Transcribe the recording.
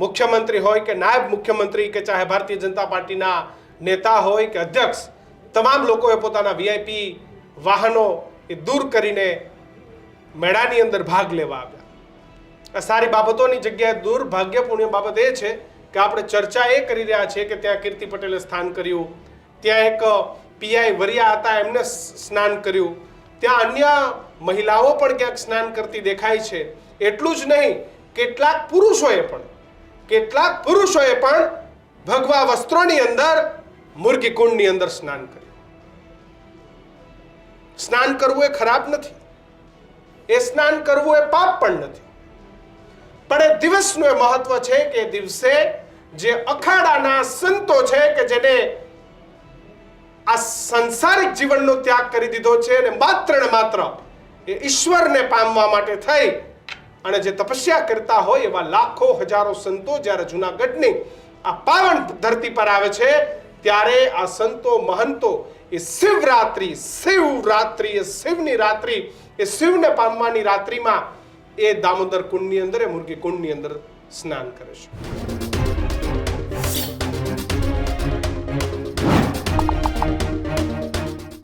મુખ્યમંત્રી હોય કે નાયબ મુખ્યમંત્રી કે ચાહે ભારતીય જનતા પાર્ટીના નેતા હોય કે અધ્યક્ષ, તમામ લોકોએ પોતાના વીઆઈપી વાહનો એ દૂર કરીને મેળાની અંદર ભાગ લેવા આવ્યા. આ સારી બાબતોની જગ્યાએ દુર્ભાગ્યપૂર્ણ બાબત એ છે કે આપણે ચર્ચા એ કરી રહ્યા છીએ કે ત્યાં કીર્તિ પટેલે સ્થાન કર્યું, ત્યાં એક પીઆઈ વરિયા હતા, એમને સ્નાન કર્યું. ત્યાં અન્ય મહિલાઓ પણ ક્યાંક સ્નાન કરતી દેખાય છે. એટલું જ નહીં, કેટલાક પુરુષોએ પણ કેટલાક પુરુષોએ પણ ભગવા વસ્ત્રોની અંદર મુર્ગી કુંડની અંદર સ્નાન કર્યું. સ્નાન કરવું એ ખરાબ નથી. એ સ્નાન કરવું એ પાપ પણ નથી. પણ એ દિવસનું એ મહત્વ છે કે દિવસે જે અખાડાના સંતો છે કે જેને આ સંસારિક જીવનનો ત્યાગ કરી દીધો છે અને માત્ર ને માત્ર એ ઈશ્વરને પામવા માટે થઈ અને જે તપસ્યા કરતા હોય એવા લાખો, હજારો સંતો જ્યારે જુનાગઢની આ પાવન ધરતી પર આવે છે, ત્યારે આ સંતો મહંતો એ શિવરાત્રિ શિવરાત્રિ, એ શિવની રાત્રિ, એ શિવને પામવાની રાત્રિમાં એ દામોદર કુંડની અંદર, એ મુર્ગી કુંડની અંદર સ્નાન કરે છે.